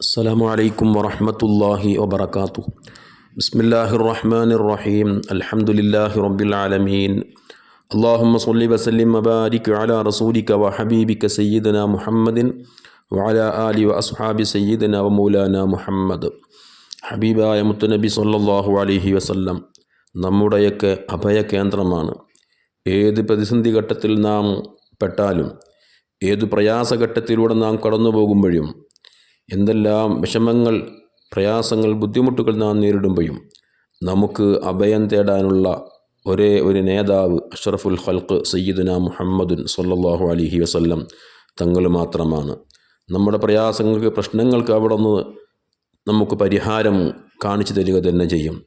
السلام عليكم ورحمة الله وبركاته بسم الله الرحمن الرحيم الحمد لله رب العالمين اللهم صل وسلم وبارك على رسولك وحبيبك سيدنا محمد وعلى آل وأصحاب سيدنا ومولانا محمد ഹബീബായ മുത്തുനബി സല്ലല്ലാഹു അലൈഹി വസല്ലം നമ്മുടെയൊക്കെ അഭയകേന്ദ്രമാണ് ഏത് പ്രതിസന്ധി ഘട്ടത്തിൽ നാം പെട്ടാലും ഏത് പ്രയാസഘട്ടത്തിലൂടെ നാം കടന്നു പോകുമ്പോഴും എന്തെല്ലാം വിഷമങ്ങൾ പ്രയാസങ്ങൾ ബുദ്ധിമുട്ടുകൾ നാം നേരിടുമ്പോഴും നമുക്ക് അഭയം തേടാനുള്ള ഒരേ ഒരു നേതാവ് അഷ്റഫുൽ ഹൽക്ക് സയ്യിദുന മുഹമ്മദുൻ സല്ലാഹു അലൈഹി വസല്ലം തങ്ങൾ മാത്രമാണ്. നമ്മുടെ പ്രയാസങ്ങൾക്ക് പ്രശ്നങ്ങൾക്ക് അവിടെ നിന്ന് നമുക്ക് പരിഹാരം കാണിച്ചു തരിക തന്നെ ചെയ്യും.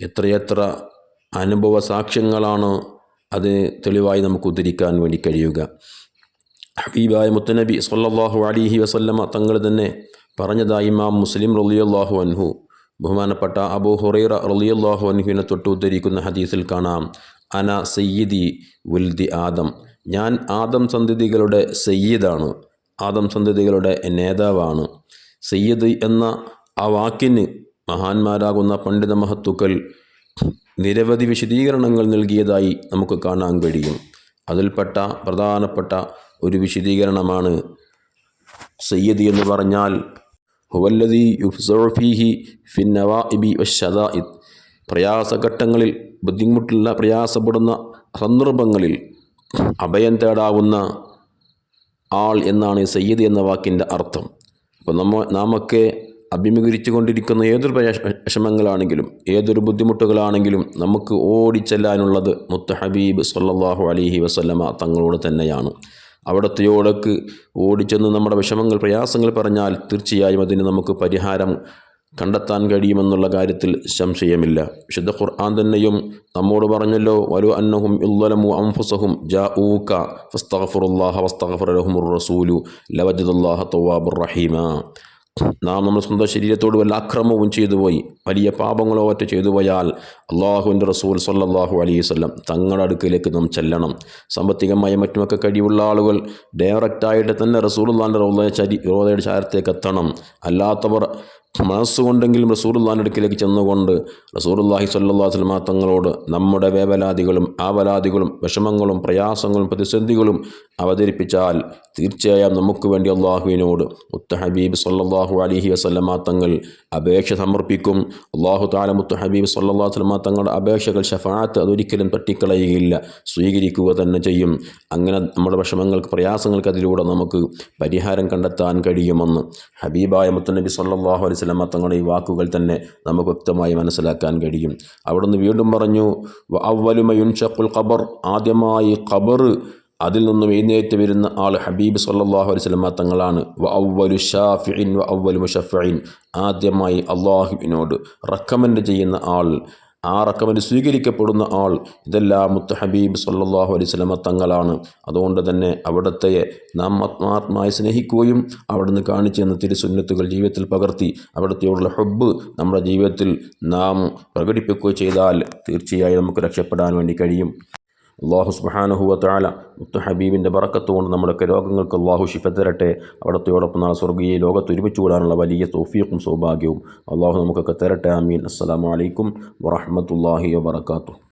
എത്രയെത്ര അനുഭവ സാക്ഷ്യങ്ങളാണ് അത് തെളിവായി നമുക്ക് ഉദ്ധരിക്കാൻ വേണ്ടി കഴിയുക. ഹബീബായ മുത്തനബി സല്ലാഹു അലിഹി വസല്ലമ തങ്ങൾ തന്നെ പറഞ്ഞതായി ഇമാം മുസ്ലിം റളിയല്ലാഹു അൻഹു. ബഹുമാനപ്പെട്ട അബൂ ഹുറൈറ റളിയല്ലാഹു അൻഹുവിനെ തൊട്ട് ഉദ്ധരിക്കുന്ന ഹദീസിൽ കാണാം. അന സയ്യിദി ഉൽദി ആദം. ഞാൻ ആദം സന്തതികളുടെ സയ്യിദാണ്. ആദം സന്തതികളുടെ നേതാവാണ്. സയ്യിദ് എന്ന ആ വാക്കിന് മഹാന്മാരാകുന്ന പണ്ഡിത മഹത്തുക്കൾ നിരവധി വിശദീകരണങ്ങൾ നൽകിയതായി നമുക്ക് കാണാൻ കഴിയും. അതിൽപ്പെട്ട പ്രധാനപ്പെട്ട ഒരു വിശദീകരണമാണ്. സയ്യദി എന്ന് പറഞ്ഞാൽ ഹുവല്ലതി യുഫ്സഫീഹി ഫിന്നവാഇബി വഷദായിദ് പ്രയാസഘട്ടങ്ങളിൽ ബുദ്ധിമുട്ടുള്ള പ്രയാസപ്പെടുന്ന സന്ദർഭങ്ങളിൽ അഭയം തേടാവുന്ന ആൾ എന്നാണ് സയ്യദ് എന്ന വാക്കിന്റെ അർത്ഥം. അപ്പോൾ നമ്മ നാമൊക്കെ അഭിമുഖീകരിച്ചു കൊണ്ടിരിക്കുന്ന ഏതൊരു വിഷമങ്ങളാണെങ്കിലും ഏതൊരു ബുദ്ധിമുട്ടുകളാണെങ്കിലും നമുക്ക് ഓടിച്ചെല്ലാനുള്ളത് മുത്ത ഹബീബ് സല്ലാഹു അലൈഹി വസല്ലമ തങ്ങളോട് തന്നെയാണ്. അവിടത്തെയോടക്ക് ഓടിച്ചെന്ന് നമ്മുടെ വിഷമങ്ങൾ പ്രയാസങ്ങൾ പറഞ്ഞാൽ തീർച്ചയായും അതിന് നമുക്ക് പരിഹാരം കണ്ടെത്താൻ കഴിയുമെന്നുള്ള കാര്യത്തിൽ സംശയമില്ല. വിശുദ്ധ ഖുർആൻ തന്നെയും നമ്മോട് പറഞ്ഞല്ലോ വലു അന്നഹും ഇല്ലമു അംഫുസഹും ജാ ഊക്ക ഫസ്തഗ്ഫിറുല്ലാഹ വസ്തഗ്ഫറ ലഹുമുർ റസൂലു ലവജദുല്ലാഹ തവാബുർ റഹീമ. നാം നമ്മുടെ സ്വന്തം ശരീരത്തോട് വല്ല അക്രമവും ചെയ്തുപോയി വലിയ പാപങ്ങളോ ഒറ്റ ചെയ്തു പോയാൽ അള്ളാഹുവിന്റെ റസൂൽ സല്ലാഹു അലൈഹി സ്വല്ലം തങ്ങളുടെ അടുക്കിലേക്ക് നാം ചെല്ലണം. സാമ്പത്തികമായ മറ്റുമൊക്കെ കഴിവുള്ള ആളുകൾ ഡയറക്റ്റായിട്ട് തന്നെ റസൂലുള്ളാന്റെ റോദ ചരി റോദയുടെ ചാരത്തേക്ക് എത്തണം. അല്ലാത്തവർ മനസ്സുകൊണ്ടെങ്കിലും റസൂറുല്ലാന്റെ അടുക്കിലേക്ക് ചെന്നുകൊണ്ട് റസൂറുല്ലാഹി സല്ലാ സ്വലമ തങ്ങളോട് നമ്മുടെ വേവലാദികളും ആവലാദികളും വിഷമങ്ങളും പ്രയാസങ്ങളും പ്രതിസന്ധികളും അവതരിപ്പിച്ചാൽ തീർച്ചയായും നമുക്ക് വേണ്ടി അള്ളാഹുവിനോട് മുത്ത ഹബീബ് സല്ലാഹു അലഹി വസ്ലമ തങ്ങൾ അപേക്ഷ സമർപ്പിക്കും. അള്ളാഹു താല മുത്ത ഹബീബ് സല്ലാ സ്വലമ തങ്ങളുടെ അപേക്ഷകൾ ഷഫാത്ത് അതൊരിക്കലും തട്ടിക്കളയുകയില്ല. സ്വീകരിക്കുക തന്നെ ചെയ്യും. അങ്ങനെ നമ്മുടെ വിഷമങ്ങൾക്ക് പ്രയാസങ്ങൾക്ക് അതിലൂടെ നമുക്ക് പരിഹാരം കണ്ടെത്താൻ കഴിയുമെന്ന് ഹബീബായ മുത്തനബി സല്ലാഹു അലൈഹി വസല്ലമ തങ്ങളുടെ ഈ വാക്കുകൾ തന്നെ നമുക്ക് വ്യക്തമായി മനസ്സിലാക്കാൻ കഴിയും. അവിടുന്ന് വീണ്ടും പറഞ്ഞു അവലുമയുൻ യുൻഷഖുൽ ഖബർ. ആദ്യമായി ഖബർ അതിൽ നിന്നും എഴുന്നേറ്റ് വരുന്ന ആൾ ഹബീബ് സല്ലാഹു അലൈഹി തങ്ങളാണ്. വ അവലു ഷാഫിൻ വ അവലു മുഷഫിൻ ആദ്യമായി അള്ളാഹുവിനോട് റെക്കമെൻഡ് ചെയ്യുന്ന ആൾ ആ റക്കമന് സ്വീകരിക്കപ്പെടുന്ന ആൾ ഇതെല്ലാം മുത്ത ഹബീബ് സല്ലാഹു അലൈഹി തങ്ങളാണ്. അതുകൊണ്ട് തന്നെ അവിടുത്തെ നാം ആത്മാത്മായി സ്നേഹിക്കുകയും അവിടുന്ന് കാണിച്ചു തന്ന തിരുസുന്നത്തുകൾ ജീവിതത്തിൽ പകർത്തി അവിടുത്തെയോടുള്ള ഹബ്ബ് നമ്മുടെ ജീവിതത്തിൽ നാം പ്രകടിപ്പിക്കുകയോ ചെയ്താൽ തീർച്ചയായും നമുക്ക് രക്ഷപ്പെടാൻ വേണ്ടി കഴിയും. അള്ളാഹു സുബാനുഹുവത്താല താല മുത്ത ഹബീബിന്റെ ബറക്കത്ത് കൊണ്ട് നമ്മുടെയൊക്കെ രോഗങ്ങൾക്ക് അള്ളാഹു ഷിഫ തരട്ടെ. അവിടത്തെയോടൊപ്പം നാളെ സ്വർഗീയ ലോകത്ത് ഒരുമിച്ച് കൂടാനുള്ള വലിയ തോഫീക്കും സൗഭാഗ്യവും അള്ളാഹു നമുക്കൊക്കെ തരട്ടെ. ആമീൻ. അസ്സാം വലൈക്കും വറഹമത്തല്ലാഹി വാത്തു